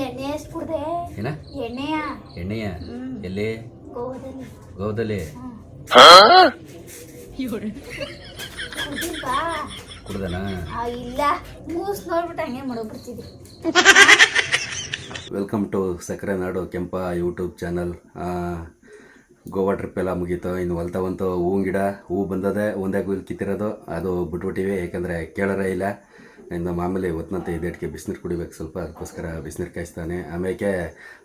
ಎಣ್ಣೆ ಏನ? ಎಣ್ಣೆಯ. ಎಲ್ಲಿ? ಗೋವಾದಲ್ಲಿ. ಗೋವದಲ್ಲಿ? ಕುಡ್ದಿಲ್ವಾ? ಕುಡ್ದನ? ಆ, ಇಲ್ಲ. ಮೂಸ್ ನೋಡ್ಬಿಟ್ಟು ಹಂಗೆ ಮಾಡೋಗ್ಬಿಡ್ತಿದ್ವಿ ವೆಲ್ಕಮ್ ಟು ಸಕ್ಕರೆ ನಾಡು ಕೆಂಪ ಯೂಟ್ಯೂಬ್ ಚಾನಲ್ ಗೋವಾ ಟ್ರಿಪ್ ಎಲ್ಲ ಮುಗೀತು. ಇನ್ನು ಹೊಲ್ತಾ ಬಂತು ಹೂವಿನ ಗಿಡ. ಹೂ ಬಂದದೆ ಒಂದೇ ಗುಲ್ ಕಿತ್ತಿರೋದು. ಅದು ಬಿಟ್ಬಿಟ್ಟಿವಿ. ಯಾಕಂದರೆ ಕೇಳೋರೇ ಇಲ್ಲ. ಇನ್ನು ಮಾಮೂಲಿ ಇದೆ ಇದೆಟ್ಗೆ ಬಿಸಿನೀರು ಕುಡಿಬೇಕು ಸ್ವಲ್ಪ ಅದಕ್ಕೋಸ್ಕರ ಬಿಸಿನೀರು ಕಾಯಿಸ್ತಾನೆ. ಆಮೇಲೆ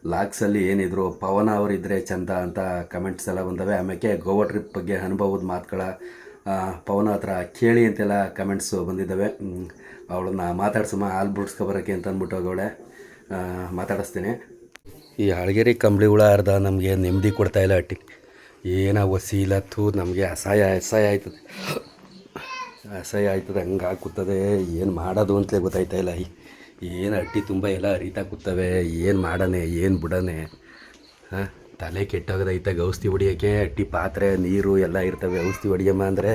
ಲಾಕ್ಸಲ್ಲಿ ಏನಿದ್ರು ಪವನ ಅವರಿದ್ದರೆ ಚಂದ ಅಂತ ಕಮೆಂಟ್ಸ್ ಎಲ್ಲ ಬಂದವೆ. ಆಮೇಲೆ ಗೋವಾ ಟ್ರಿಪ್ ಬಗ್ಗೆ ಅನುಭವದ ಮಾತುಗಳ ಪವನ ಹತ್ರ ಕೇಳಿ ಅಂತೆಲ್ಲ ಕಮೆಂಟ್ಸು ಬಂದಿದ್ದಾವೆ. ಅವಳನ್ನ ಮಾತಾಡ್ಸಮ್ಮ ಹಾಲು ಬಿಡ್ಸ್ಕೊಬರೋಕ್ಕೆ ಅಂತ ಅಂದ್ಬಿಟ್ಟು ಆ, ಮಾತಾಡಿಸ್ತೀನಿ. ಈ ಹಳಗೇರಿ ಕಂಬಳಿ ಹುಳ ಅರ್ಧ ನಮಗೆ ನೆಮ್ಮದಿ ಕೊಡ್ತಾಯಿಲ್ಲ ಅಟ್ಟಿ. ಏನೋ ಒಸಿ ಇಲ್ಲ ತೂ ನಮಗೆ ಅಸಹಾಯ ಅಸಹಾಯ ಆಯ್ತದೆ. ಅಸಹ್ಯ ಆಯ್ತದೆ ಹಂಗೆ ಕೂತದೆ, ಏನು ಮಾಡೋದು ಅಂತಲೇ ಗೊತ್ತಾಯ್ತಾ ಇಲ್ಲ. ಏನು ಅಟ್ಟಿ ತುಂಬ ಎಲ್ಲ ಅರಿತಾ ಕೂತವೆ, ಏನು ಮಾಡನೆ, ಏನು ಬಿಡನೆ. ಹಾಂ? ತಲೆ ಕೆಟ್ಟೋಗದೈತೆ ಔಷಧಿ ಹೊಡಿಯೋಕ್ಕೆ, ಅಟ್ಟಿ ಪಾತ್ರೆ, ನೀರು ಎಲ್ಲ ಇರ್ತವೆ, ಔಷಧಿ ಹೊಡಿಯಮ್ಮ ಅಂದರೆ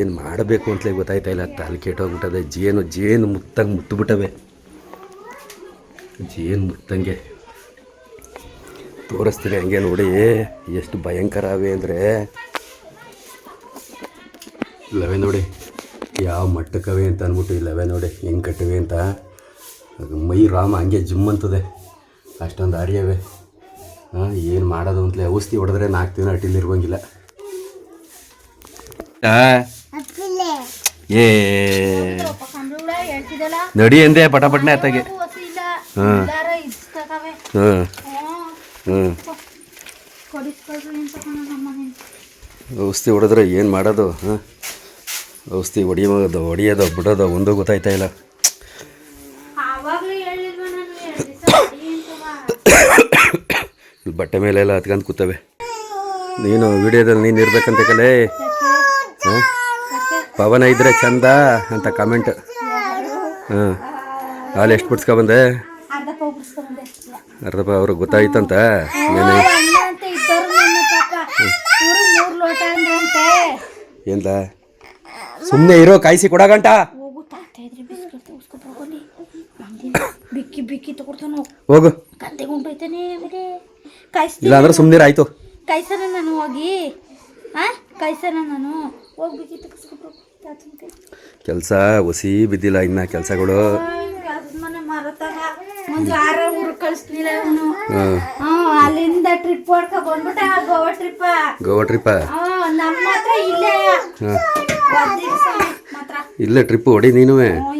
ಏನು ಮಾಡಬೇಕು ಅಂತಲೇ ಗೊತ್ತಾಯ್ತಾ ಇಲ್ಲ. ತಲೆ ಕೆಟ್ಟೋಗ್ಬಿಟ್ಟದೆ, ಜೇನು ಜೇನು ಮುತ್ತಂಗೆ ಮುತ್ತುಬಿಟ್ಟವೆ ಜೇನು ಮುತ್ತಂಗೆ. ತೋರಿಸ್ತೀನಿ ಹಂಗೆ ನೋಡಿ, ಎಷ್ಟು ಭಯಂಕರ ಅವೆ ಅಂದರೆ ಇಲ್ಲವೇ ನೋಡಿ. ಯಾವ ಮಟ್ಟಕ್ಕವೆ ಅಂತ ಅಂದ್ಬಿಟ್ಟು ಇಲ್ಲವೇ ನೋಡಿ ಹೆಂಗೆ ಕಟ್ಟಿವೆ ಅಂತ. ಅದು ಮೈ ರಾಮ ಹಂಗೆ ಜಿಮ್ ಅಂತದೆ. ಅಷ್ಟೊಂದು ಆರ್ಯವೆ. ಹಾಂ ಏನು ಮಾಡೋದು ಅಂತಲೇ ಔಷಧಿ ಹೊಡೆದ್ರೆ ನಾಲ್ಕು ದಿನ ಅಟ್ಟಿಲಿ ಇರುವಂಗಿಲ್ಲ ಏ. ನಡಿ ಎಂದೆ ಪಟಪಟ್ನೆ ಇಲ್ಲ ಹಾಂ. ಹಾಂ. ಹ್ಞೂ ಔಷಧಿ ಹೊಡೆದ್ರೆ ಏನು ಮಾಡೋದು ಹಾಂ? ಔಷಧಿ ಹೊಡಿಯೋದು ಹೊಡಿಯೋದು ಬಿಡೋದು ಒಂದು ಗೊತ್ತಾಯ್ತಾ ಇಲ್ಲ. ಬಟ್ಟೆ ಮೇಲೆ ಎಲ್ಲ ಹತ್ಕೊಂಡು ಕೂತವೆ. ನೀನು ವಿಡಿಯೋದಲ್ಲಿ ನೀನು ಇರ್ಬೇಕಂತ ಕಲೆ ಹಾಂ? ಪವನ ಇದ್ರೆ ಚಂದ ಅಂತ ಕಮೆಂಟ್ ಹಾಂ. ಅಲ್ಲಿ ಎಷ್ಟು ಬಿಡ್ಸ್ಕೊಬಂದೆ? ಅರ್ಧಪ್ಪ ಅವ್ರಿಗೆ ಗೊತ್ತಾಯ್ತಂತ? ನೀನು? ಅಣ್ಣ ಸುಮ್ಮನೆ ಇರೋ ಕಾಯಿಸಿ ಕೊಡಗಂಟ ಹೋಗು ತಾತ ಇದ್ರೆ ಬಿಸ್ಕೆಟ್ ತಗೋಸ್ಕೊತ ಹೋಗಲಿ ಬಿಕ್ಕಿ ಬಿಕ್ಕಿ ತಗೊಡ್ತಾನು ಹೋಗು. ಕಂತೆ ಗುಂಟೈತಾನೆ ಆಮೇಲೆ ಕಾಯಿಸ್ತೀನಿ. ಇಲ್ಲ ಅಂದ್ರೆ ಸುಮ್ಮನೆ ಆಯ್ತು. ಕಾಯ್ಸನ ನಾನು ಹೋಗಿ. ಹಾ ಕಾಯ್ಸನ ನಾನು. ಹೋಗಿ ಬಿಕ್ಕಿ ಕೈ. ಕೆಲಸ ಒಸಿ ಬಿದ್ದಿಲ್ಲ ಇನ್ನ ಕೆಲಸಗಳು ಮನೆ ಮಾರತ್ತಾಗ. ಒಂದು ವಾರ ಊರು ಕಳಿಸ್ಲಿಲ್ಲ ಅವನು. ಅಲ್ಲಿಂದ ಟ್ರಿಪ್ ಹೊಡ್ಕೊ ಬಂದ್ಬಿಟ್ಟ ಗೋವಾ ಟ್ರಿಪ್ ಗೋವಾ ಟ್ರಿಪ್ ನಮ್ಮ ಹತ್ರ ಇಲ್ಲೇ. ಮಾತ್ರ. ಇಲ್ಲೇ ಟ್ರಿಪ್ ಹೊಡಿ ನೀನು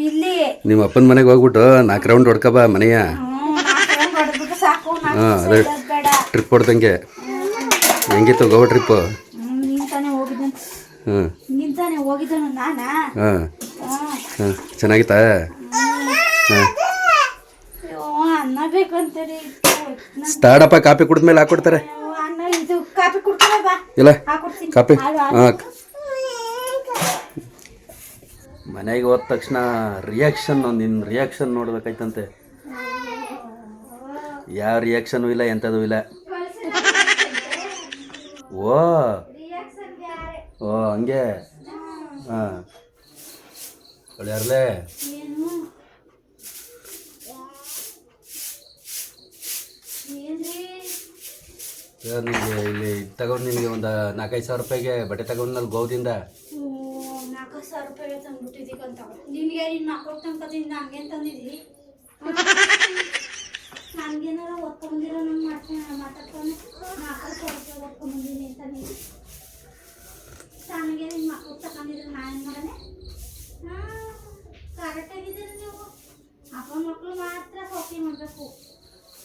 ಇಲ್ಲಿ. ನಿಮ್ಮ ಅಪ್ಪನ ಮನೆಗೆ ಹೋಗ್ಬಿಟ್ಟು ನಾಲ್ಕು ರೌಂಡ್ ಹೊಡ್ಕಬ ಮನೆಯ. ಹಾಂ ಅದೇ ಟ್ರಿಪ್ ಹೊಡ್ದಂಗೆ. ಹೆಂಗಿತ್ತು ಗೋವಾ ಟ್ರಿಪ್ಪು ಹಾಂ. ಹಾಂ. ಹಾಂ ಚೆನ್ನಾಗಿತ್ತಾ? ಹಾಂ. ಅನ್ನ ಅಪ್ಪ ಸ್ಟಾರ್ಡಪ್ಪ ಕಾಪಿ ಕುಡಿದ್ಮೇಲೆ ಹಾಕ್ಕೊಡ್ತಾರೆ ಹಾಕೊಡ್ತಾರೆ. ಇದು ಕಾಫಿ ಕುಡ್ಕೊಳ್ಳ ಇಲ್ಲ ಕಾಪಿ. ಹಾಂ. ಮನೆಗೆ ಹೋದ ತಕ್ಷಣ ರಿಯಾಕ್ಷನ್ ನಿನ್ನ ರಿಯಾಕ್ಷನ್ ನೋಡ್ಬೇಕಾಯ್ತಂತೆ. ಯಾವ ರಿಯಾಕ್ಷನು ಇಲ್ಲ ಎಂಥದ್ದು ಇಲ್ಲ. ಓ. ಓ ಹಂಗೆ. ಹಾಂ. ಯಾರಲೇ ಏನು ಏನ್ರಿ ನಿಮಗೆ ಇಲ್ಲಿ ತಗೊಂಡು ನಿಮಗೆ ಒಂದು ನಾಲ್ಕೈದು ಸಾವಿರ ರೂಪಾಯಿಗೆ ಬಟ್ಟೆ ತಗೊಂಡ್ನಲ್ಲ ಗೋದಿಂದ ಸಾವಿರ ನಿನಗೆ ನನಗೇನಾರ ಓದ್ಕೊಂಡಿರೋ ಮಾಡ್ತೀನಿ ಮಾತಾಡ್ಕೊಂಡು ರೂಪಾಯಿ ಅಂತ ನೀನು. ನನಗೆ ನಿಮ್ಮ ಮಕ್ಕಳು ತಗೊಂಡಿದ್ರೆ ನಾನು ಮಾಡನೆ? ಕರೆಕ್ಟಾಗಿದ್ದೀರಿ ನೀವು. ಅಪ್ಪನ ಮಕ್ಕಳು ಮಾತ್ರ ಸೌಕಿ ಮಾಡಬೇಕು.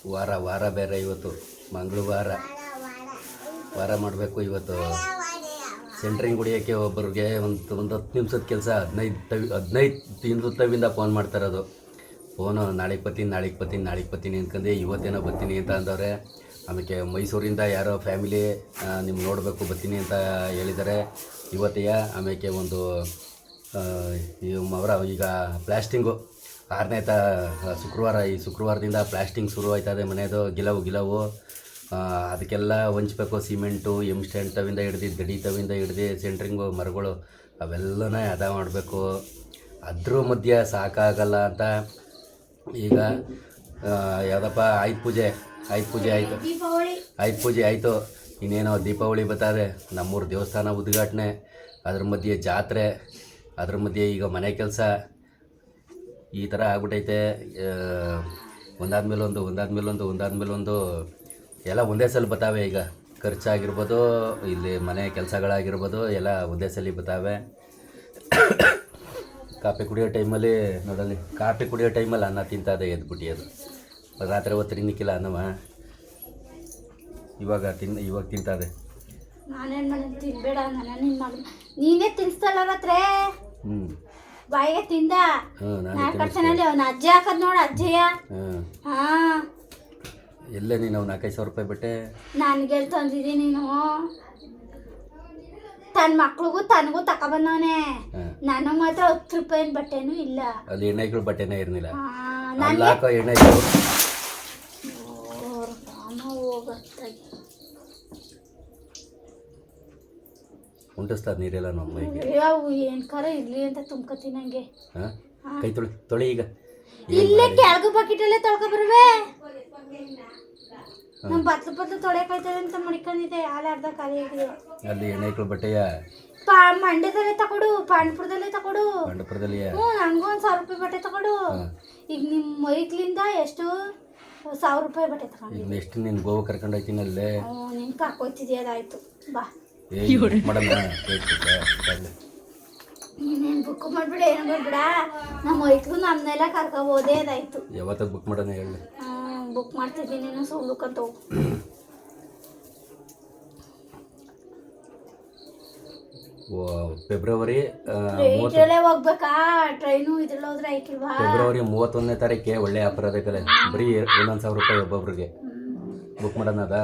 ವಾರ ವಾರ ಬೇರೆ ಇವತ್ತು. ಮಂಗಳವಾರ. ವಾರ ಮಾಡಬೇಕು ಇವತ್ತು. ಸೆಂಟ್ರಿಂಗ್ ಹೊಡಿಯೋಕ್ಕೆ ಒಬ್ಬರಿಗೆ ಒಂದು ಒಂದು ಹತ್ತು ನಿಮಿಷದ ಕೆಲಸ, ಹದಿನೈದು ತವಿ, ಹದಿನೈದು ತವಿಂದ ಫೋನ್ ಮಾಡ್ತಾರದು ಫೋನು ನಾಳೆಗೆ ಬರ್ತೀನಿ ನಾಳೆಗೆ ಬರ್ತೀನಿ ನಾಳೆಗೆ ಬರ್ತೀನಿ ಅನ್ಕಂಡು ಇವತ್ತೇನೋ ಬರ್ತೀನಿ ಅಂತ ಅಂದವ್ರೆ. ಆಮೇಲೆ ಮೈಸೂರಿಂದ ಯಾರೋ ಫ್ಯಾಮಿಲಿ ನಿಮ್ಗೆ ನೋಡಬೇಕು, ಬರ್ತೀನಿ ಅಂತ ಹೇಳಿದ್ದಾರೆ. ಇವತ್ತೆಯ ಆಮೇಲೆ ಒಂದು ಅವರ ಈಗ ಪ್ಲಾಸ್ಟಿಂಗು ಆರನೇ ತ ಶುಕ್ರವಾರ, ಈ ಶುಕ್ರವಾರದಿಂದ ಪ್ಲಾಸ್ಟಿಂಗ್ ಶುರು ಆಯ್ತದೆ ಮನೆಯದು ಗಿಲವು ಗಿಲವು. ಅದಕ್ಕೆಲ್ಲ ಹೊಂಚ್ಬೇಕು ಸಿಮೆಂಟು ಎಂ ಸ್ಟ್ಯಾಂಡ್ ತವಿಂದ ಹಿಡ್ದು ದಡಿ ತವಿಂದ ಹಿಡ್ದು ಸೆಂಟ್ರಿಂಗು ಮರಗಳು ಅವೆಲ್ಲನೇ ಅದ ಮಾಡಬೇಕು. ಅದ್ರ ಮಧ್ಯೆ ಸಾಕಾಗಲ್ಲ ಅಂತ ಈಗ ಯಾವುದಪ್ಪ ಆಯ್ತು ಪೂಜೆ ಆಯ್ತು ಪೂಜೆ ಆಯಿತು. ಆಯುಧ ಆಯ್ತು ಪೂಜೆ ಆಯಿತು. ಇನ್ನೇನೋ ದೀಪಾವಳಿ ಬರ್ತದೆ ನಮ್ಮೂರು ದೇವಸ್ಥಾನ ಉದ್ಘಾಟನೆ ಅದ್ರ ಮಧ್ಯೆ ಜಾತ್ರೆ ಅದ್ರ ಮಧ್ಯೆ ಈಗ ಮನೆ ಕೆಲಸ. ಈ ಥರ ಆಗ್ಬಿಟ್ಟೈತೆ ಮೇಲೊಂದು ಒಂದಾದ್ಮೇಲೆ ಒಂದು ಎಲ್ಲ ಒಂದೇ ಸಲ ಬತ್ತಾವೆ ಈಗ. ಖರ್ಚಾಗಿರ್ಬೋದು ಇಲ್ಲಿ ಮನೆ ಕೆಲಸಗಳಾಗಿರ್ಬೋದು ಎಲ್ಲ ಒಂದೇ ಸಲ ಬತ್ತಾವೆ ಕಾಫಿ ಕುಡಿಯೋ ಟೈಮಲ್ಲಿ ನೋಡಲ್ಲಿ ಕಾಫಿ ಕುಡಿಯೋ ಟೈಮಲ್ಲಿ ಅನ್ನ ತಿಂತದೆ ಎದ್ಬಿಟ್ಟು ಅದು. ರಾತ್ರಿ ಹೊತ್ತು ತಿನ್ನಕ್ಕಿಲ್ಲ ಅನ್ನವ. ಇವಾಗ ತಿನ್ ಇವಾಗ ತಿಂತಾದೆ. ನಾನೇನು ಮಾಡಿದ್? ತಿನ್ಬೇಡ ನಾನು ನಿನ್ ನೀನೇ ತಿನ್ಸ್ತಲ್ಲ ರಾತ್ರಿ ಹ್ಞೂ ಬಾಯಿಗೆ ತಿಂದ. ಹ್ಞೂ ನಾನು ನಾ ಕಡ್ಸನಲ್ಲಿ ಅವ್ನ ಅಜ್ಜಿ ಹಾಕದ್ ನೋಡ ಅಜ್ಜಯ್ಯ. ಹಾಂ ಹಾ. ಎಲ್ಲೇ ನೀನು ನಾಲ್ಕೈದು ಸಾವಿರ ರೂಪಾಯಿ ಬಿಟ್ಟೆ? ನಾನು ತಂದಿದ್ದೀನಿ ನೀನು? ತನ್ನ ಮಕ್ಳಿಗೂ ತನಗೂ ತಕೊಬಂದವನೆ. ಹಾಂ. ನನಗೆ ಮಾತ್ರ ಹತ್ತು ರೂಪಾಯಿ ಬಟ್ಟೆನೂ ಇಲ್ಲ. ಅಲ್ಲಿ ಎಣ್ಣೆಗಳು ಬಟ್ಟೆನೇ ಇರಲಿಲ್ಲ ಆ, ಅಲ್ಲಿ ನನ್ಗೆ ಹಾಕೋ ಎಣ್ಣೆಗಳು. ಓ, ರಾಮ ಹೋಗತ್ತಾಗಿ ಉಂಟಿಸ್ತದ ನೀರೆಲ್ಲ ನಮ್ಮ ಮೈಗೆ. ಯಾವ ಏನ್ ಕರ ಇರ್ಲಿ ಅಂತ ತುಂಬ್ಕತೀನಿ ನಂಗೆ. ಹಾಂ. ಕೈ ತೊಳಿ ತೊಳಿ ಈಗ. ಇಲ್ಲೇ ಕೆಳಗು ಬಕೆಟ್ ಅಲ್ಲೇ ತೊಳ್ಕೊ ಬರುವೆ ನಮ್ ಬತ್ಲು ಬತ್ಲು ತೊಳೆಕಾಯ್ತದೆ ಅಂತ ಮಡಿಕೊಂಡಿದ್ದೆ ಹಾಲು ಅರ್ಧ ಖಾಲಿ ಆಗಿದೆ. ಅಲ್ಲಿ ಎಣ್ಣೆಗಳು ಬಟ್ಟೆಯ? ಮಂಡ್ಯದಲ್ಲೇ ತಗೊಡು ಪಾಂಡ್ಪುರದಲ್ಲೇ ತಕೊಡು ಮಂಡಪುರದಲ್ಲಿ ಹ್ಞೂ ನನಗೂ ಒಂದು ಸಾವಿರ ರೂಪಾಯಿ ಬಟ್ಟೆ ತಕೊಡು ಈಗ ನಿಮ್ಮ ಮೈಕ್ಲಿಂದ ಎಷ್ಟು? ಸಾವಿರ ರೂಪಾಯಿ ಬಟ್ಟೆ ತಗೊಂಡು ಇಲ್ಲಿ ಎಷ್ಟು ನೀನು ಗೋವಾ ಕರ್ಕೊಂಡು ಹೋಗ್ತೀನಿ ಅಲ್ಲೇ. ಹ್ಞೂ ನಿನ್ ಕರ್ಕೊಯ್ತಿದ್ಯ ಅದಾಯ್ತು. ಬಾ. ಏ ತಗೊಳ್ಳಿ. ನೀನೇನು ಬುಕ್ ಮಾಡ್ಬಿಡ ಏನು ಮಾಡ್ಬಿಡ? ನಮ್ಮ ಮೈಕ್ಲು ನಮ್ಮನ್ನೆಲ್ಲ ಕರ್ಕೋಬೋದೇ ಅದಾಯ್ತು ಯಾವತ್ತಾಗ ಬುಕ್ ಮಾಡೋಣ ಹೇಳಿ. ಬುಕ್ ಮಾಡ್ತಿದ್ದೀನಿ ನೀನು ಸುಳ್ಳುಕಂತ ಫೆಬ್ರವರಿ ಟ್ರೈನಲ್ಲೇ ಹೋಗ್ಬೇಕಾ? ಟ್ರೈನು ಇದ್ರಲ್ಲಿ ಹೋದ್ರೆ ಐಕಿಲ್ವಾ ಫೆಬ್ರವರಿ ಮೂವತ್ತೊಂದನೇ ತಾರೀಕೆ ಒಳ್ಳೆ ಆಫರ್ ಅದೇ ಕಲೆ. ಬರೀ ಒಂದೊಂದು ಸಾವಿರ ರೂಪಾಯಿ ಒಬ್ಬೊಬ್ರಿಗೆ. ಬುಕ್ ಮಾಡೋಣ ಅದ?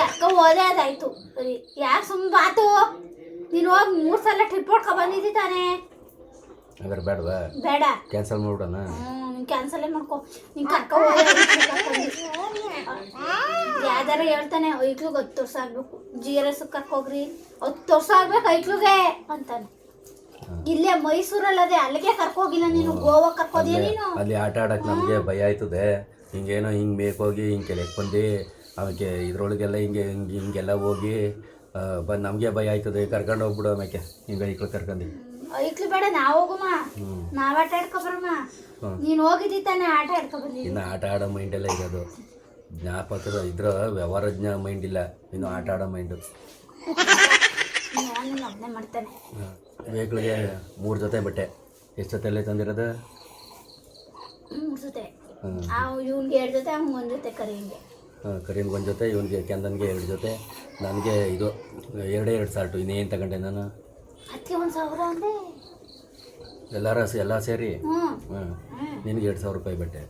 ಕರ್ಕೊ ಹೋದೆ ಅದಾಯ್ತು. ಸರಿ ಯಾಕೆ ಸುಮ್ಮನೆ ಬಾತು? ನೀನು ಹೋಗಿ ಮೂರು ಸಲ ಟ್ರಿಪ್ ಹೊಡ್ಕೊ ಬಂದಿದ್ದಿ ತಾನೇ? ಹಾಗಾದ್ರೆ ಬೇಡವಾ? ಬೇಡ. ಕ್ಯಾನ್ಸಲ್ ಮಾಡ್ಬಿಡೋಣ? ಹ್ಞೂ ನೀನು ಕ್ಯಾನ್ಸಲೇ ಮಾಡ್ಕೊ. ನೀನು ಕರ್ಕೊ ಯಾವ್ದಾರ ಹೇಳ್ತಾನೆ ಐಕ್ಳಿಗೆ ಹತ್ತು ವರ್ಷ ಆಗ್ಬೇಕು. ಜಿ ಆರ್ ಎಸ್ ಕರ್ಕೋಗ್ರಿ ಹತ್ತು ವರ್ಷ ಆಗ್ಬೇಕು ಐಕ್ಲುಗೆ ಅಂತಾನೆ. ಇಲ್ಲೇ ಮೈಸೂರಲ್ಲದೆ ಅಲ್ಲಿಗೆ ಕರ್ಕೋಗಿಲ್ಲ ನೀನು. ಗೋವಾ ಕರ್ಕೋದಿಯ ನೀನು? ಅಲ್ಲಿ ಆಟ ಆಡಕ್ಕೆ ನಮಗೆ ಭಯ ಆಯ್ತದೆ. ಹಿಂಗೇನೋ ಹಿಂಗೆ ಬೇಕೋಗಿ ಹಿಂಗೆ ಕೆಳಗೆ ಬಂದು. ಅವಕ್ಕೆ ಇದ್ರೊಳಗೆಲ್ಲ ಹಿಂಗೆ ಹಿಂಗೆ ಹಿಂಗೆಲ್ಲ ಹೋಗಿ ಬಂದು ನಮಗೆ ಭಯ ಆಯ್ತದೆ ಕರ್ಕೊಂಡು ಹೋಗ್ಬಿಡು ಆಮೇಲೆ ಹಿಂಗೆ ಐಕ್ಳು ಕರ್ಕೊಂಡು ಐಕ್ಳು ಬೇಡ ನಾವು ಹೋಗುಮ. ನಾವು ಆಟ ಆಡ್ಕೊಬ್ರಮ್ಮ ನೀನ್ ಹೋಗಿದ್ದಿ ತಾನೇ ಆಟ ಆಡ್ಕೊ ಬಂದಿದ್ದಿ ಇನ್ನು ಆಟ ಆಡೋ ಮೈಂಡೆಲ್ಲ ಇರೋದು ಜ್ಞಾಪಕದ ಇದ್ರ ವ್ಯವಹಾರಜ್ಞ ಮೈಂಡ್ ಇಲ್ಲ. ಇನ್ನು ಆಟ ಆಡೋ ಮೈಂಡು ನಾನು ಒಬ್ಬನೇ ಮಾಡ್ತಾನೆ. ಮೂರು ಜೊತೆ ಬಟ್ಟೆ. ಎಷ್ಟು ಜೊತೆಯಲ್ಲೇ ತಂದಿರೋದು? ಮೂರು ಜೊತೆ. ಇವ್ನ್ಗೆ ಎರಡು ಜೊತೆ ಅವ್ನಿಗೆ ಒಂದ್ ಜೊತೆ ಕರೀಂಗೆ ಕರೀನ್ಗೆ ಒಂದು ಜೊತೆ ಇವನಿಗೆ ಕೆಂದನ್ಗೆ ಎರಡು ಜೊತೆ. ನನಗೆ ಇದು ಎರಡೇ ಎರಡು ಸಾಲ್ಟು ಇನ್ನೇನು ತಗೊಂಡೆ ನಾನು? ಎಲ್ಲರ ಎಲ್ಲ ಸೇರಿ? ಹ್ಞೂ. ನಿನಗೆ ಎರಡು ಸಾವಿರ ರೂಪಾಯಿ ಬಟ್ಟೆ.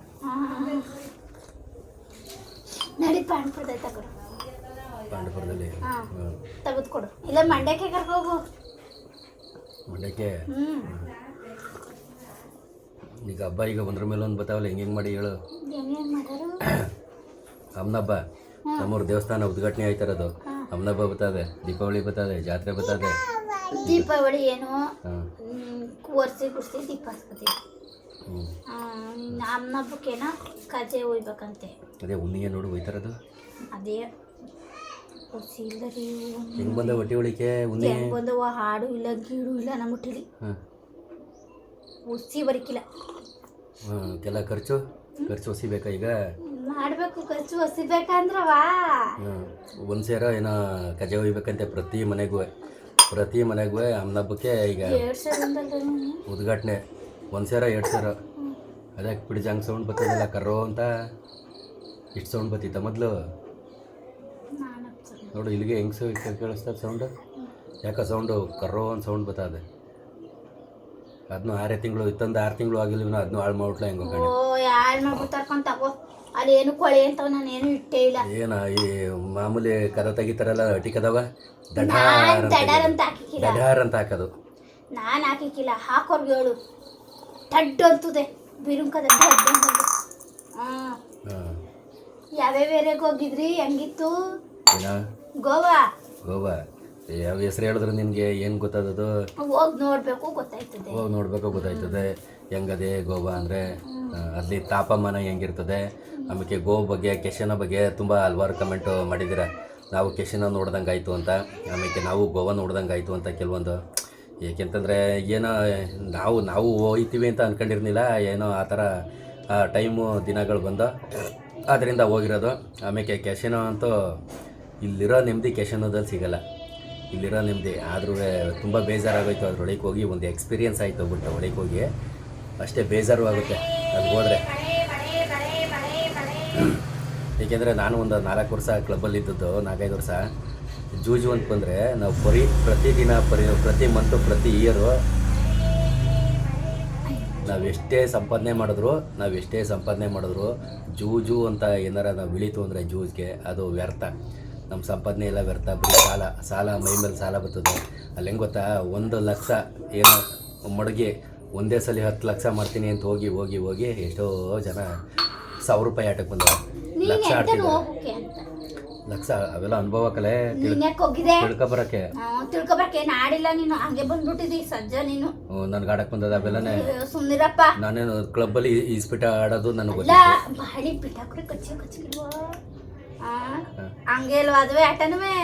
ಪಾಂಡಪುರದಲ್ಲಿ ತೆಗೆದುಕೊಡು. ಇಲ್ಲ ಮಂಡ್ಯಕ್ಕೆ ಮಂಡ್ಯಕ್ಕೆ? ಈಗ ಹಬ್ಬ ಈಗ ಒಂದ್ರ ಮೇಲೆ ಒಂದು ಬರ್ತಾವಲ್ಲ ಹೆಂಗೆ ಹೆಂಗೆ ಮಾಡಿ ಹೇಳು. ಅಮ್ಮನಬ್ಬ ನಮ್ಮೂರು ದೇವಸ್ಥಾನ ಉದ್ಘಾಟನೆ ಆಯ್ತಿರೋದು. ಅಮ್ಮನಬ್ಬ ಬರ್ತದೆ ದೀಪಾವಳಿ ಬರ್ತದೆ ಜಾತ್ರೆ ಬರ್ತದೆ. ದೀಪಾವಳಿ ಏನು? ಒರ್ಸಿ ಕುರ್ಸಿ ದೀಪ ಹಚ್ಕೋತೀವಿ. ಹ್ಞೂ ನಮ್ಮ ಕಜೆ ಒಯ್ಬೇಕಂತೆ. ಅದೇ ಉಣ್ಣಿಗೆ ನೋಡು ಹೋಯ್ತಾರದು ಅದೇ ಕುರ್ಸಿ ಇಲ್ಲ ರೀ ಹೆಂಗೆ ಬಂದ ಹೊಟ್ಟೆ ಉಳಿಕೆ ಉಣ್ಣಿ? ಹೆಂಗ್ ಬಂದವ? ಹಾಡು ಇಲ್ಲ ಗೀಡು ಇಲ್ಲ ನಮ್ಮ ಹುಟ್ಟಿಲಿ. ಒರ್ಸಿ ಬರಕಿಲ್ಲ. ಹಾಂ ಕೆಲ ಖರ್ಚು ಖರ್ಚು ಹೊಸಿಬೇಕಾ ಈಗ? ಮಾಡ್ಬೇಕು ಖರ್ಚು ಹೊಸಿಬೇಕಂದ್ರವಾ ಒಂದು ಸೇರ ಏನೋ ಕಜೆ ಒಯ್ಬೇಕಂತೆ ಪ್ರತಿ ಮನೆಗೂ. ಪ್ರತಿ ಮನೆಗೂ ಅಮ್ಮನಬ್ಬಕ್ಕೆ ಈಗ ಉದ್ಘಾಟನೆ. ಒಂದು ಸೇರ ಎರಡು ಸೇರ. ಅದಕ್ಕೆ ಪಿಡಿಜಾಂಗ್ ಸೌಂಡ್ ಬರ್ತದಲ್ಲ ಕರ್ರೋ ಅಂತ ಇಷ್ಟು ಸೌಂಡ್ ಬತ್ತಿತ್ತ ಮೊದಲು? ನೋಡು ಇಲ್ಲಿಗೆ ಹೆಂಗ್ಸು ಸೌ ಕೇಳಿಸ್ತದೆ ಸೌಂಡು? ಯಾಕೆ ಸೌಂಡು ಕರ್ರೋ ಅಂತ ಸೌಂಡ್ ಬರ್ತದೆ ಅದನ್ನು ಆರೇ ತಿಂಗಳು ಇತ್ತಂದು ಆರು ತಿಂಗಳು ಆಗಿಲ್ಲ ಅದನ್ನು ಹಾಳು ಮಾಡ್ಬಿಟ್ಲ ಹೆಂಗೋ ಓ ಕಣೆ ಯಾರು ಮಾಡ್ಬಿಡ್ತಾರ್ಕೊಂಡ್ ತಗೋ ಅಲ್ಲಿ ಏನು ಕೊಳೆ ಅಂತ ನಾನು ಏನು ಇಟ್ಟೇ ಇಲ್ಲ. ಏನ ಈ ಮಾಮೂಲಿ ಕದ ತೆಗಿತಾರಲ್ಲ ಅಟಿಕದವ? ನಾನ್ ದಡಾರ್ ಅಂತ ಹಾಕಿಕ್ಕಿಲ್ಲ. ಅಂತ ಹಾಕೋದು. ನಾನು ಹಾಕಿಕ್ಕಿಲ್ಲ ಹಾಕೋರ್ಗೆ ಹೇಳು. ದಡ್ಡು ಅಂತದೆ ಬಿರುಂಕದ ಹಾಂ. ಹಾಂ. ಯಾವ್ಯಾವ ಏರಿಯಾಗ ಹೋಗಿದ್ರಿ ಹೆಂಗಿತ್ತು? ಏನ? ಗೋವಾ. ಗೋವಾ. ಯಾವ ಹೆಸರು ಹೇಳಿದ್ರೆ ನಿಮಗೆ ಏನು ಗೊತ್ತದದು ಹೋಗಿ ನೋಡ್ಬೇಕು ಗೊತ್ತಾಯ್ತದೆ. ಹೋಗಿ ನೋಡ್ಬೇಕು ಗೊತ್ತಾಯ್ತದೆ. ಹೆಂಗದೆ ಗೋವಾ ಅಂದರೆ ಅಲ್ಲಿ ತಾಪಮಾನ ಹೆಂಗಿರ್ತದೆ? ಆಮೇಲೆ ಗೋ ಬಗ್ಗೆ, ಕೆಶನ ಬಗ್ಗೆ ತುಂಬ ಹಲವಾರು ಕಮೆಂಟು ಮಾಡಿದ್ದೀರ. ನಾವು ಕೆಶನ ನೋಡ್ದಂಗೆ ಆಯಿತು ಅಂತ ಆಮೇಲೆ ನಾವು ಗೋವಾ ನೋಡ್ದಂಗೆ ಆಯಿತು ಅಂತ ಕೆಲವೊಂದು. ಏಕೆಂತಂದರೆ, ಏನೋ, ನಾವು ನಾವು ಹೋಗ್ತೀವಿ ಅಂತ ಅಂದ್ಕೊಂಡಿರ್ಲಿಲ್ಲ ಏನೋ ಆ ಥರ ಟೈಮು ದಿನಗಳು ಬಂದು. ಅದರಿಂದ ಹೋಗಿರೋದು. ಆಮೇಲೆ ಕೆಶನ ಅಂತೂ ಇಲ್ಲಿರೋ ನೆಮ್ಮದಿ ಕೆಶನದಲ್ಲಿ ಸಿಗಲ್ಲ. ಇಲ್ಲಿರೋ ನೆಮ್ಮದಿ. ಆದರೂ ತುಂಬ ಬೇಜಾರಾಗೋಯ್ತು. ಅದ್ರೊಳಗೆ ಹೋಗಿ ಒಂದು ಎಕ್ಸ್ಪೀರಿಯನ್ಸ್ ಆಯಿತು ಬಿಟ್ಟು ಒಳಗೆ ಹೋಗಿ. ಅಷ್ಟೇ ಬೇಜಾರು ಆಗುತ್ತೆ. ಅದು ಹೋದರೆ. ಏಕೆಂದರೆ ನಾನು ಒಂದು ನಾಲ್ಕು ವರ್ಷ ಕ್ಲಬ್ಬಲ್ಲಿ ಇದ್ದದ್ದು, ನಾಲ್ಕೈದು ವರ್ಷ. ಜೂಜು ಅಂತ ಬಂದರೆ ನಾವು ಪರಿ ಪ್ರತಿದಿನ ಪರಿ ಪ್ರತಿ ಮಂತು ಪ್ರತಿ ಇಯರು ನಾವು ಎಷ್ಟೇ ಸಂಪಾದನೆ ಮಾಡಿದ್ರು, ನಾವು ಎಷ್ಟೇ ಸಂಪಾದನೆ ಮಾಡಿದ್ರು, ಜೂಜು ಅಂತ ಏನಾರ ನಾವು ಇಳಿತು ಅಂದರೆ ಜೂಜ್ಗೆ ಅದು ವ್ಯರ್ಥ. ನಮ್ಮ ಸಂಪಾದನೆ ಎಲ್ಲ ವ್ಯರ್ಥ, ಬರೀ ಸಾಲ ಸಾಲ ಮೈ ಮೇಲೆ ಸಾಲ ಬರ್ತದೆ. ಅಲ್ಲಿ ಹೆಂಗೆ ಗೊತ್ತಾ? ಒಂದು ಲಕ್ಷ ಏನೋ ಮಡಗಿ ಒಂದೇ ಸಲ ಹತ್ತು ಲಕ್ಷ ಮಾಡ್ತೀನಿ ಅಂತ ಹೋಗಿ ಹೋಗಿ ಹೋಗಿ ಎಷ್ಟೋ ಜನ ಸಾವಿರ ರೂಪಾಯಿ ಆಟಕ್ಕೆ ಬಂದ ನೀನ್ ಲಕ್ಷ ಆಡ್ತೀನಿ ಆಡ್ತಿದ್ದಾರೆ ಲಕ್ಷ ಅವೆಲ್ಲ ಅನುಭವ ಕಲೆ. ನೀನ್ ಯಾಕೆ ಹೋಗಿದೆ ತಿಳ್ಕೊಬರಕ್ಕೆ. ತಿಳ್ಕೊಬರಕ್ಕೆ ಆಡಿಲ್ಲ ನೀನು ಹಂಗೆ ಬಂದ್ಬಿಟ್ಟಿದಿ ಸಜ್ಜ ನೀನು. ನನ್ಗೆ ಆಡಕ್ಕೆ ಬಂದದ ಅವೆಲ್ಲನೇ. ಅಯ್ಯೋ, ಸುಮ್ನಿರಪ್ಪ. ನಾನೇನು ಕ್ಲಬ್ಬಲ್ಲಿ ಈಸ್ಪಿಟ ಆಡೋದು ನನಗೆ ಗೊತ್ತಿಲ್ಲ. ಬಾಳಿ ಬಿಟ್ಟಾಕ್ರೆ ಕಚ್ಚಿ ಕಚ್ಚಿಲ್ವಾ ಹಂಗೆ ಅಲ್ವಾ ಅದುವೆ ಆಟನುವೆ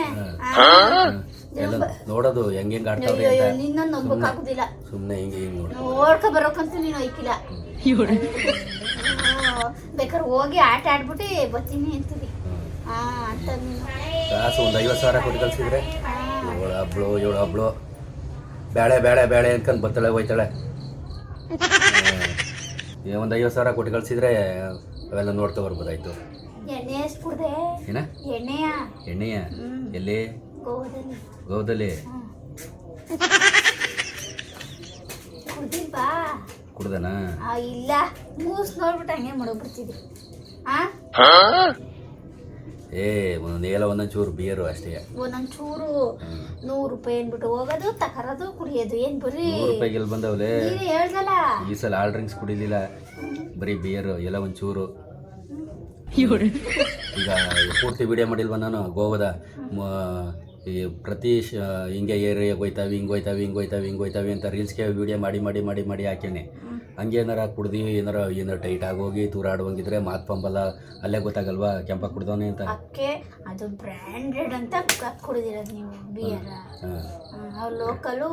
ಎಲ್ಲ ನೋಡೋದು ಹೆಂಗ್ ಆಡ್ತಾವ್ರೆ ಅಯ್ಯೋ ನಿನ್ನ ನಂಬಕ್ಕಾಗುದಿಲ್ಲ ಸುಮ್ಮನೆ ಹಿಂಗೆ ಹಿಂಗೆ ನೋಡಿ. ನೋಡ್ಕೊ ಬರೋಕಂತ ನೀನು ಐಕಿಲ್ಲ. ಬೇಕಾದ್ರೆ ಹೋಗಿ ಆಟ ಆಡ್ಬಿಟ್ಟು ಬರ್ತೀನಿ ಅಂತೀವಿ. ಹಾ ಅಂತ ನೀನು. ಕಾಸು ಒಂದು ಐವತ್ತು ಸಾವಿರ ಕೊಟ್ಟು ಕಳ್ಸಿದ್ರೆ? ಹಬ್ಳು ಹಬ್ಳು. ಬೇಳೆ ಬೇಳೆ ಬೇಳೆ ಅನ್ಕೊಂಡು ಬರ್ತಾಳೆ ಹೋಯ್ತಾಳೆ. ಒಂದು ಐವತ್ತು ಸಾವಿರ ಕೊಟ್ಟು ಕಳ್ಸಿದ್ರೆ ಅವೆಲ್ಲ ನೋಡ್ತಾ ಬರ್ಬೋದಾಯ್ತು. ಎಣ್ಣೆ ಎಷ್ಟು ಕುಡ್ದೆ? ಏನ? ಎಣ್ಣೆಯ? ಎಣ್ಣೆಯ? ಎಲ್ಲಿ? ಗೋದಲ್ಲಿ. ಹ್ಮ್. ಕುಡ್ದಿಲ್ವಾ ಕುಡ್ದನಾ? ಆ, ಇಲ್ಲ. ಮೂಸ್ ನೋಡ್ಬಿಟ್ಟು ಹಂಗೆ ಮಾಡೋಗ್ಬಿಡ್ತಿದ್ವಿ. ಆ? ಏ ಒಂದು ಏಲ ಒಂದೊಂದು ಚೂರು ಬಿಯರು ಅಷ್ಟೇ. ಒಂದೊಂದ್ ಚೂರು ನೂರು ರೂಪಾಯಿ ಅಂದ್ಬಿಟ್ಟು ಹೋಗೋದು ತಕರದು ಕುಡಿಯೋದು ಏನ್ ಬರೀ? ನೂರು ರೂಪಾಯಿಗೆ ಎಲ್ಲಿ ಬಂದವಲೆ? ಹೇಳ್ದಲ್ಲ. ಈ ಸಲ ಆಲ್ ಡ್ರಿಂಕ್ಸ್ ಕುಡಿಲಿಲ್ಲ. ಬರೀ ಬಿಯರು ಎಲ್ಲ ಒಂದು ಚೂರು. ಈಗ ಪೂರ್ತಿ ವಿಡಿಯೋ ಮಾಡಿಲ್ವ ನಾನು ಗೋವಾದ? ಮ- ಈ ಪ್ರತಿ ಶ ಹಿಂಗೆ ಏರಿಯಾಗೆ ಹೋಯ್ತಾವೆ ಹಿಂಗೆ ಹೋಯ್ತಾವೆ ಹಿಂಗೆ ಹೋಯ್ತಾವೆ ಹಿಂಗೆ ಹೋಯ್ತಾವೆ ಅಂತ ರೀಲ್ಸ್ಗೆ ವಿಡಿಯೋ ಮಾಡಿ ಮಾಡಿ ಮಾಡಿ ಮಾಡಿ ಹಾಕ್ಯಾನೆ. ಹಂಗೇನಾರ ಏನಾರ ಕುಡ್ದು ಏನಾರ ಏನಾರ ಟೈಟ್ ಆಗೋಗಿ ತೂರಾಡುವಂಗಿದ್ರೆ ಮಾತು ಪಂಬಲ್ಲ ಅಲ್ಲೇ ಗೊತ್ತಾಗಲ್ವಾ ಕೆಂಪ ಕುಡ್ದವನೆ ಅಂತ. ಅದಕ್ಕೆ ಅದು ಬ್ರ್ಯಾಂಡೆಡ್ ಅಂತ ಕುಡಿದಿರೋದು ನೀವು ಬಿಯರ್ ಅವ್ರು ಲೋಕಲು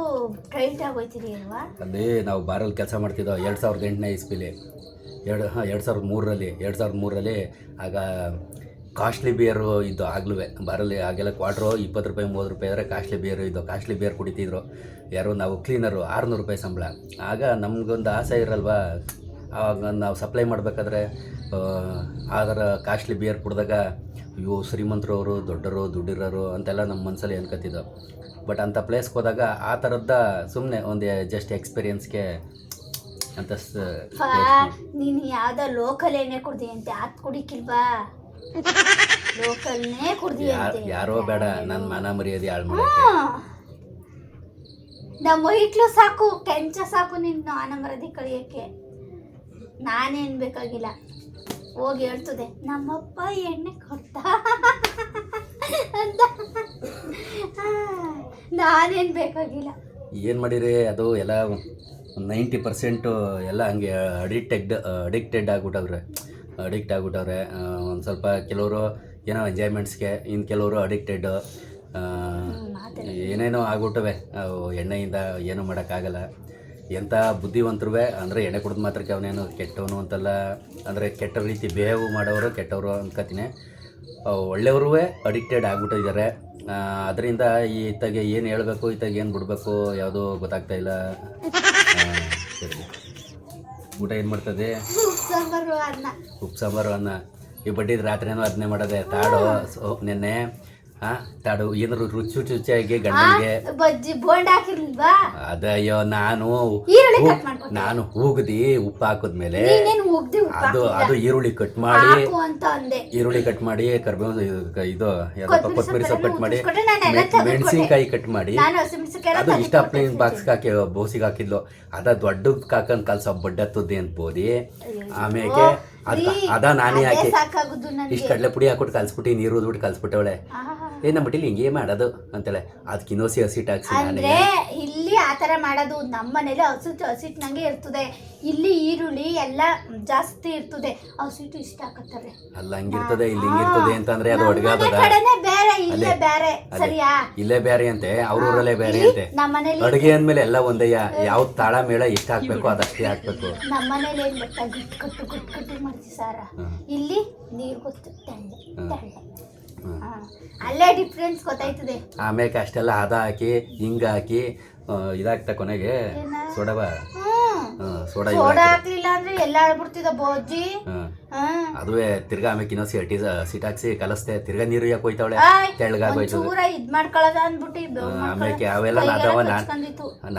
ಟೈಟ್ ಆಗೋಯ್ತಿರಿ ಅಲ್ವಾ? ಅದೇ ನಾವು ಬಾರಲ್ಲಿ ಕೆಲಸ ಮಾಡ್ತಿದ್ದೋ ಎರಡು ಸಾವಿರದ ಎಂಟನೇ ಇಸ್ಪಿಲಿ ಎರಡು ಹಾಂ ಎರಡು ಸಾವಿರದ ಮೂರರಲ್ಲಿ ಎರಡು ಸಾವಿರದ ಮೂರರಲ್ಲಿ ಆಗ ಕಾಸ್ಟ್ಲಿ ಬಿಯರು ಇದ್ದು ಆಗ್ಲೂ ಬರಲಿ ಆಗೆಲ್ಲ ಕ್ವಾಟ್ರು ಇಪ್ಪತ್ತು ರೂಪಾಯಿ, ಮೂವತ್ತು ರೂಪಾಯಿ ಆದರೆ ಕಾಸ್ಟ್ಲಿ ಬಿಯರು ಇದ್ದು ಕಾಸ್ಟ್ಲಿ ಬಿಯರ್ ಕುಡಿತಿದ್ರು. ಯಾರು ನಾವು ಕ್ಲೀನರು, ಆರುನೂರು ರೂಪಾಯಿ ಸಂಬಳ. ಆಗ ನಮಗೊಂದು ಆಸೆ ಇರಲ್ವಾ? ಆವಾಗ ನಾವು ಸಪ್ಲೈ ಮಾಡಬೇಕಾದ್ರೆ ಥರ ಕಾಸ್ಟ್ಲಿ ಬಿಯರ್ ಕುಡಿದಾಗ ಶ್ರೀಮಂತರು ಅವರು ದೊಡ್ಡರು, ದುಡ್ಡಿರೋರು ಅಂತೆಲ್ಲ ನಮ್ಮ ಮನಸ್ಸಲ್ಲಿ ಅನ್ಕೋತಿದ್ದು ಬಟ್ ಅಂಥ ಪ್ಲೇಸ್ಗೆ ಹೋದಾಗ ಆ ಥರದ್ದ ಸುಮ್ಮನೆ ಒಂದು ಜಸ್ಟ್ ಎಕ್ಸ್ಪೀರಿಯನ್ಸ್ಗೆ ಅಂತ ನೀನು ಯಾವುದೋ ಲೋಕಲ್ ಏನೇ ಕುಡ್ದಿ ಅಂತೆ, ಅದು ಕುಡಿಕಿಲ್ವಾ? ಲೋಕಲ್ನೇ ಕುಡ್ದಿ ಯಾ- ಯಾರೋ ಬೇಡ ನನ್ನ ಮನ ಮರ್ಯಾದೆ ಹಾಳು ಮಾಡೋಕ್ಕೆ. ನಮ್ಮ ಹಿಟ್ಲು ಸಾಕು ಕೆಂಚ ಸಾಕು ನಿನ್ನ ಆನಮರದಿ ಕಳಿಯಕ್ಕೆ. ನಾನೇನ್ ಬೇಕಾಗಿಲ್ಲ. ಹೋಗಿ ಹೇಳ್ತದೆ ನಮ್ಮಪ್ಪ ಎಣ್ಣೆ ಕೊಡ್ತ ಅಂತ. ಆ, ನಾನೇನ್ ಬೇಕಾಗಿಲ್ಲ. ಏನು ಮಾಡಿರಿ? ಅದು ಎಲ್ಲ ನೈಂಟಿ ಪರ್ಸೆಂಟು ಎಲ್ಲ ಹಂಗೆ ಅಡಿಕ್ಟೆಡ್ ಅಡಿಕ್ಟೆಡ್ ಆಗ್ಬಿಟ್ಟವ್ರೆ. ಅಡಿಕ್ಟ್ ಆಗಿಬಿಟ್ಟವ್ರೆ. ಒಂದು ಸ್ವಲ್ಪ ಕೆಲವರು ಏನೋ ಎಂಜಾಯ್ಮೆಂಟ್ಸ್ಗೆ ಇನ್ನು ಕೆಲವರು ಅಡಿಕ್ಟೆಡ್ ಏನೇನೋ ಆಗ್ಬಿಟ್ಟವೆ. ಎಣ್ಣೆಯಿಂದ ಏನೂ ಮಾಡೋಕ್ಕಾಗಲ್ಲ ಎಂಥ ಬುದ್ಧಿವಂತರು ಅಂದರೆ ಎಣ್ಣೆ ಕುಡಿದು ಮಾತ್ರಕ್ಕೆ ಅವನೇನು ಕೆಟ್ಟವನು ಅಂತಲ್ಲ. ಅಂದರೆ ಕೆಟ್ಟ ರೀತಿ ಬಿಹೇವ್ ಮಾಡೋರು ಕೆಟ್ಟವರು ಅನ್ಕೋತೀನಿ ಒಳ್ಳೆಯವರು ಅಡಿಕ್ಟೆಡ್ ಆಗಿಬಿಟ್ಟಿದ್ದಾರೆ. ಅದರಿಂದ ಈ ಇತ್ತಾಗೆ ಏನು ಹೇಳಬೇಕು, ಇತ್ತಾಗ ಏನು ಬಿಡಬೇಕು ಯಾವುದೂ ಗೊತ್ತಾಗ್ತಾ ಇಲ್ಲ. ಊಟ ಏನು ಮಾಡ್ತದೆ? ಉಪ್ಪು ಸಾಂಬಾರು ಅನ್ನ ಈ ಬಡ್ಡಿದ ರಾತ್ರಿನೂ ಅದನ್ನೇ ಮಾಡೋದೆ. ತಾಡು ನಿನ್ನೆ ಹಾಂ ತಾಡು ಏನಾದ್ರು ರುಚಿ ರುಚಿಯಾಗಿ ಗಂಡನಿಗೆ ಅದಯ್ಯೋ ನಾನು ನಾನು ಹೋಗದಿ ಉಪ್ಪು ಹಾಕಿದ್ಮೇಲೆ ಅದು ಅದು ಈರುಳ್ಳಿ ಕಟ್ ಮಾಡಿ ಅಂತ ಈರುಳ್ಳಿ ಕಟ್ ಮಾಡಿ ಕರ್ಬೇವು ಇದು ಕೊತ್ತಂಬರಿ ಸೊಪ್ಪು ಕಟ್ ಮಾಡಿ ಮೆಣಸಿನ್ಕಾಯಿ ಕಟ್ ಮಾಡಿ ಅದು ಇಷ್ಟ ಪ್ಲೇನ್. ಬಾಕ್ಸ್ಗೆ ಹಾಕಿ ಬೋಸಿಗೆ ಹಾಕಿದ್ಲು. ಅದ ದೊಡ್ಡ ಕಾಕನ್ ಕಲ್ಸ ಬಡ್ಡತ್ತದ್ದೆ ಅನ್ಬೋದಿ ಆಮೇಲೆ ಅದ ಅದ ನಾನೇ ಹಾಕಿ. ಇಷ್ಟು ಕಡಲೆ ಪುಡಿ ಹಾಕ್ಬಿಟ್ಟು ಕಲ್ಸ್ಬಿಟ್ಟಿ ನೀರು ಊದ್ಬಿಟ್ಟು ಕಲ್ಸ್ಬಿಟ್ಟವಳೆ. ಏ ನಮ್ಮ ಮಟ್ಟಿಲಿ ಹಿಂಗೆ ಮಾಡೋದು ಅಂತೇಳೆ ಅದಕ್ಕೆ ಇನ್ನೋಸಿ ಹಸಿಟ್ಟು ಹಾಕ್ಸಿ ಅಂದ್ರೆ ಇಲ್ಲಿ ಆ ಆತರ ಮಾಡೋದು ನಮ್ಮ ಮನೇಲಿ ಹಸಿಟ್ಟು ಹಸಿಟ್ಟಿನಂಗೆ ಇರ್ತದೆ ಇಲ್ಲಿ ಈರುಳ್ಳಿ ಎಲ್ಲ ಜಾಸ್ತಿ ಇರ್ತದೆ ಹಸಿಟ್ಟು ಇಷ್ಟ ಹಾಕತ್ತಾರೆ ಅಲ್ಲ ಹಂಗಿರ್ತದೆ ಇಲ್ಲಿ ಹಿಂಗಿರ್ತದೆ ಅಂತಂದ್ರೆ ಅದು ನಮ್ಮನೆ ಕಡೆನೇ ಬೇರೆ ಇಲ್ಲೇ ಅದೇ. ಬೇರೆ ಅದೇ. ಸರಿಯಾ ಇಲ್ಲೇ ಬೇರೆ ಅಂತೆ ಅವ್ರ ಊರಲ್ಲೇ ಬೇರೆ ಅಂತೆ ನಮ್ಮ ಮನೇಲಿ ಅಡುಗೆ ಅಂದ್ಮೇಲೆ ಎಲ್ಲ ಒಂದಯ್ಯ ಯಾವ ತಾಳ ಮೇಳ ಎಷ್ಟು ಹಾಕ್ಬೇಕು ಅದಷ್ಟೇ ಹಾಕ್ಬೇಕು ನಮ್ಮ ಮನೇಲಿ ಏನ್ ಗೊತ್ತಾ ಗುಟ್ ಕಟ್ಟು ಗುಟ್ ಕಟ್ಟು ಮಾಡ್ತೀವಿ ಸಾರ ಇಲ್ಲಿ ನೀರು ಗೊತ್ತು ತೆಳ್ಳೆ. ತೆಳ್ಳೆ. ಹಾ. ಅಲ್ಲೇ ಡಿಫ್ರೆನ್ಸ್ ಗೊತ್ತಾಯ್ತದೆ. ಆಮೇಲೆ ಅಷ್ಟೆಲ್ಲ ಹದ ಹಾಕಿ ಹಿಂಗ ಹಾಕಿ ಇದಾಗ್ತ ಕೊನೆಗೆ? ಸೋಡವ ಸೋಡಾ ಸೋಡಾ ಹಾಕ್ಲಿಲ್ಲ ಅಂದ್ರೆ ಎಲ್ಲ ಆಡ್ಬಿಡ್ತಿದ ಬೋಜಿ ಅದುವೇ ತಿರ್ಗಾ ಆಮೇಲೆ ಇನ್ನೊಂದು ಸಿಟಿ ಸಿಟ್ ಹಾಕ್ಸಿ ಕಲಸ್ತೆ. ತಿರ್ಗಾ ನೀರು ಯಾಕೆ ಹೋಯ್ತಾವಳೆ. ತೆಳ್ಳಗಾಗೋಯ್ತು ಒಂಚೂರ ಇದ್ ಮಾಡ್ಕೊಳ್ಳೋದ ಅಂದ್ಬಿಟ್ಟು ಆಮೇಲೆ ಅವೆಲ್ಲ ನಾದವ. ನಾನ್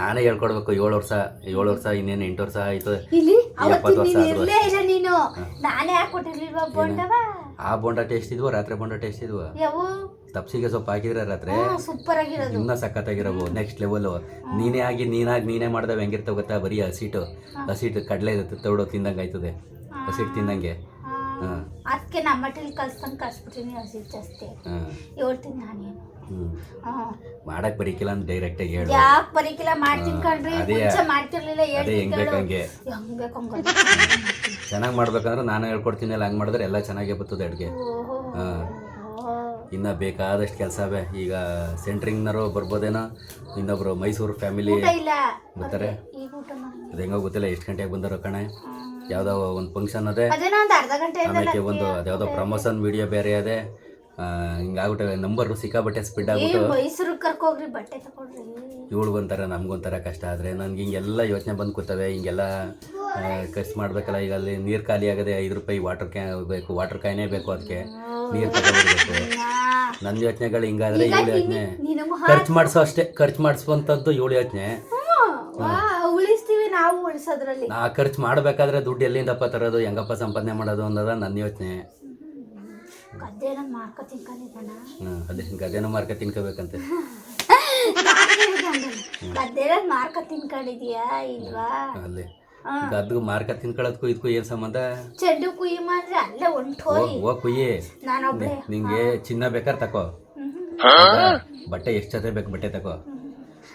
ನಾನೇ ಹೇಳ್ಕೊಡ್ಬೇಕು. ಏಳು ವರ್ಷ ಏಳು ವರ್ಷ ಇನ್ನೇನು ಎಂಟು ವರ್ಷ ಆಯ್ತು ಇಲ್ಲಿ ಎಪ್ಪತ್ತು ವರ್ಷ ಆದ್ರೂ ಇಲ್ಲ ನೀನು. ನಾನೇ ಹಾಕೊಟ್ಟಿರ್ಲಿಲ್ವಾ ಬೋಂಡವ ಆ ಬೋಂಡ ಟೇಸ್ಟ್ ಇದ್ವು ರಾತ್ರಿ ಬೋಂಡ ಟೇಸ್ಟ್ ಇದ್ವು? ತಪ್ಸಿಗೆ ಸ್ವಲ್ಪ ಹಾಕಿದ್ರೆ ರಾತ್ರಿ? ಸೂಪರ್ ಆಗಿರೋದು. ಇನ್ನ ಸಖತ್ತಾಗಿರವು ನೆಕ್ಸ್ಟ್ ಲೆವೆಲ್ ನೀನೇ ಆಗಿ ನೀನಾಗಿ ನೀನೇ ಮಾಡ್ದವ ಹೆಂಗಿರ್ತಾವ ಗೊತ್ತಾ? ಬರೀ ಹಸಿಟ್ಟು. ಹಸಿಟ್ಟು ಕಡಲೆ ತೌಡು ತಿಂದಂಗೆ ಆಯ್ತದೆ. ಹಸಿಟ್ಟು ತಿಂದಂಗೆ. ಅದಕ್ಕೆ ನಮ್ಮ ಮಟ್ಟಿಲ್ ಕಲ್ಸ್ದಂಗ್ ಕಲ್ಸ್ಬಿಟ್ಟಿನಿ ಹಸಿಟ್ಟು ಜಾಸ್ತಿ. ಹೇಳ್ತೀನಿ ನಾನೇನು. ಮಾಡಕ್ ಬರೀಕಿಲ್ಲ ಅಂತ ಡೈರೆಕ್ಟಾಗಿ ಹೇಳು. ಯಾಕ್ ಬರೀಕಿಲ್ಲ? ಮಾಡ್ತೀನಿ ಕಣ್ರಿ ಅದೇ- ಮುಂಚೆ ಮಾಡ್ತಿರ್ಲಿಲ್ಲ ಅದೇ ಹೆಂಗ್ ಬೇಕು ಹಂಗೆ. ಹೆಂಗ್ ಬೇಕು ಹಂಗ ಚೆನ್ನಾಗಿ ಮಾಡ್ಬೇಕಂದ್ರೆ ನಾನು ಹೇಳ್ಕೊಡ್ತೀನಿ ಅಲ್ಲ ಹಂಗೆ ಮಾಡಿದ್ರೆ ಎಲ್ಲ ಚೆನ್ನಾಗೇ ಬರ್ತದೆ ಅಡುಗೆ. ಓಹೋ. ಹಾಂ. ಇನ್ನು ಬೇಕಾದಷ್ಟು ಕೆಲಸ ಅವೇ. ಈಗ ಸೆಂಟ್ರಿಂಗ್ನವರು ಬರ್ಬೋದೇನೋ ಇನ್ನೊಬ್ರು ಮೈಸೂರು ಫ್ಯಾಮಿಲಿ ಊಟ ಇಲ್ಲ. ಬರ್ತಾರೆ. ಈಗ ಊಟ ಮಾಡಿ. ಅದು ಹೆಂಗೋ ಗೊತ್ತಿಲ್ಲ ಎಷ್ಟು ಗಂಟೆಗೆ ಬಂದಾರೋ ಕಣೆ. ಯಾವುದೋ ಒಂದು ಫಂಕ್ಷನ್ ಅದೇ. ಅದೇನೋ ಒಂದ್ ಅರ್ಧ ಗಂಟೆ ಆಮೇಲೆ ಒಂದು ಅದ್ಯಾವುದೋ ಪ್ರಮೋಷನ್ ವಿಡಿಯೋ ಬೇರೆ ಅದೇ. ಹಿಂಗಾಗ್ಬಿಟ್ಟೆ ನಂಬರ್ ಸಿಕ್ಕಾಬಟ್ಟೆ ಸ್ಪೀಡ್ ಆಗ್ಬಿಟ್ಟು ಮೈಸೂರು ಕರ್ಕೋಗ್ರಿ ಬಟ್ಟೆ ನಮ್ಗೊಂಥರ ಕಷ್ಟ ಆದರೆ ನನಗೆ ಹಿಂಗೆಲ್ಲ ಯೋಚನೆ ಬಂದು ಕೂತವೆ ಹಿಂಗೆಲ್ಲ ಖರ್ಚು ಮಾಡಬೇಕಲ್ಲ ಈಗ ಅಲ್ಲಿ ನೀರು ಖಾಲಿ ಆಗದೆ ಐದು ರೂಪಾಯಿ ವಾಟರ್ ಕ್ಯಾನ್ ಬೇಕು ವಾಟರ್ ಕ್ಯಾನೇ ಬೇಕು ಅದಕ್ಕೆ ನೀರು ತಗೊಬರ್ಬೇಕು ನನ್ನ ಯೋಚನೆಗಳು ಹಿಂಗಾದ್ರೆ ಇವಳು ಯೋಚನೆ. ಖರ್ಚು ಮಾಡಿಸೋ ಅಷ್ಟೇ ಖರ್ಚು ಮಾಡಿಸುವಂಥದ್ದು ಇವಳು ಯೋಚನೆ. ಉಳಿಸ್ತೀವಿ ನಾವು ಉಳಿಸೋದ್ರಲ್ಲಿ. ನಾ ಖರ್ಚು ಮಾಡಬೇಕಾದ್ರೆ ದುಡ್ಡು ಎಲ್ಲಿಂದಪ್ಪ ತರೋದು ಹೆಂಗಪ್ಪ ಸಂಪಾದನೆ ಮಾಡೋದು ಅನ್ನೋದ ನನ್ನ ಯೋಚನೆ. ಗದ್ದೆನ ಮಾರ್ಕ ತಿನ್ಕೊಂಡಿದ್ದಾನ ಹ್ಞೂ ಅದೇ ಗದೇನೋ ಮಾರ್ಕ ತಿನ್ಕೋಬೇಕಂತೆ ಗದ್ದೆನ ಮಾರ್ಕ ತಿನ್ಕೊಂಡಿದ್ಯಾ ಇಲ್ವಾ? ಅಲ್ಲಿ ಹಾ. ಗದ್ದು ಮಾರ್ಕ ತಿನ್ಕೊಳ್ಳೋದಕ್ಕೂ ಇದಕ್ಕೂ ಏನು ಸಂಬಂಧ? ಚೆಂಡು ಕುಯ್ಯಿ ಅಂದ್ರೆ ಅಲ್ಲೇ ಹೊಂಟೋರಿ ಹೋಗ್ ಕುಯ್ಯಿ. ನಾನೊಬ್ಳೆ ನಿಂಗೆ ಚಿನ್ನ ಬೇಕಾದ್ರೆ ತಕೋ? ಬಟ್ಟೆ ಎಷ್ಟು ಜೊತೆ ಬೇಕು ಬಟ್ಟೆ ತಕೋ.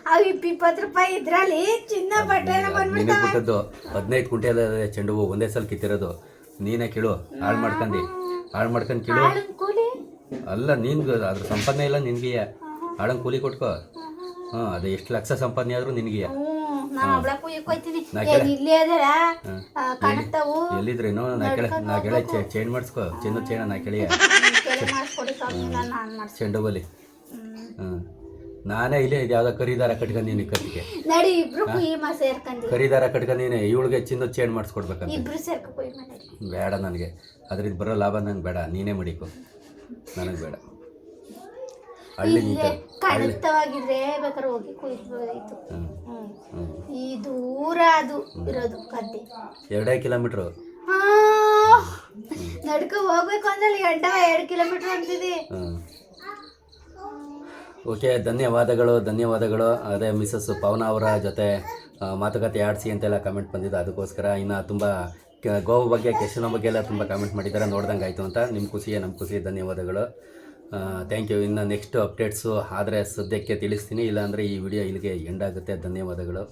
ಅವು ಇಪ್ಪಿಪ್ಪತ್ತು ರೂಪಾಯಿ ಇದ್ರಲ್ಲಿ ಚಿನ್ನ ಬಟ್ಟೆ ನಿನಗೆ ಬಿಟ್ಟದ್ದು ಹದಿನೈದು ಕುಂಟೆ ಚೆಂಡು ಹೂವು ಒಂದೇ ಸಲ ಕಿತ್ತಿರೋದು. ನೀನೇ ಕೇಳು ಹಾಳು ಮಾಡ್ಕೊಂಡು. ಹಾಳು ಮಾಡ್ಕೊಂಡು ಕೇಳು. ಅಲ್ಲ ನಿನ್ಗೆ ಅದ್ರ ಸಂಪಾದನೆ ಇಲ್ಲ ನಿನ್ಗೆ ಹಾಳಂಗೆ ಕೂಲಿ ಕೊಟ್ಕೋ. ಹಾಂ ಅದು ಎಷ್ಟು ಲಕ್ಷ ಸಂಪಾದನೆ ಆದರೂ ನಿನಗೆ ಎಲ್ಲಿದ್ರೇನು ನಾ ಕೇಳ. ನಾ ಕೇಳ ಚೇಂಜ್ ಮಾಡಿಸ್ಕೋ. ಚಿನ್ನ ಚೇಣ ನಾ ಕೇಳಿಯ. ಚೆಂಡು ಬಲಿ ಹ್ಮ್. ನಾನೇ ಇಲ್ಲೇ ಇದು ಯಾವುದೋ ಕರಿದಾರ ಕಟ್ಕೊಂಡೀನಿ ಕತ್ತಿಗೆ. ನಡಿ ಇಬ್ರು ಸೇರ್ಕಂದಿ ಕರಿದಾರ ಕಟ್ಕೊಂಡೀನಿ ಇವಳಿಗೆ ಚಿನ್ನ ಚೇಂಜ್ ಮಾಡಿಸ್ಕೊಡ್ಬೇಕಂತ. ಇಬ್ರು ಸೇರ್ಕ ಕುಯ್ಯ ನಡಿ. ಬೇಡ ನನಗೆ. ಅದ್ರಿಂದ ಬರೋ ಲಾಭ ನಂಗೆ ಬೇಡ ನೀನೇ ಮಡಿಕೊ. ನನಗೆ ಬೇಡ. ಹಳ್ಳಿ ನಿಂತ ಬೇಕಾದ್ರೆ ಹೋಗಿ ಈ ದೂರ ಅದು ಇರೋದು ಎರಡೇ ಕಿಲೋಮೀಟ್ರು. ನಡ್ಕೊ ಹೋಗ್ಬೇಕು ಅಂದ್ರೆ ಗಂಟ ಎರಡು ಕಿಲೋಮೀಟರ್ ಅಂತಿದೆ. ಓಕೆ, ಧನ್ಯವಾದಗಳು ಧನ್ಯವಾದಗಳು. ಅದೇ ಮಿಸಸ್ ಪವನ ಅವರ ಜೊತೆ ಮಾತುಕತೆ ಆಡಿಸಿ ಅಂತೆಲ್ಲ ಕಮೆಂಟ್ ಬಂದಿದ್ದು ಅದಕ್ಕೋಸ್ಕರ ಇನ್ನು ತುಂಬ ಗೋವಾ ಬಗ್ಗೆ, ಕೆಶನ ಬಗ್ಗೆ ಎಲ್ಲ ತುಂಬ ಕಮೆಂಟ್ ಮಾಡಿದ್ದಾರೆ. ನೋಡ್ದಂಗೆ ಆಯಿತು ಅಂತ. ನಿಮ್ಮ ಖುಷಿಯೇ ನಮ್ಮ ಖುಷಿ. ಧನ್ಯವಾದಗಳು. ಥ್ಯಾಂಕ್ ಯು ಇನ್ನು ನೆಕ್ಸ್ಟ್ ಅಪ್ಡೇಟ್ಸು ಆದರೆ ಸದ್ಯಕ್ಕೆ ತಿಳಿಸ್ತೀನಿ. ಇಲ್ಲಾಂದರೆ ಈ ವಿಡಿಯೋ ಇಲ್ಲಿಗೆ ಎಂಡ್ ಆಗುತ್ತೆ. ಧನ್ಯವಾದಗಳು.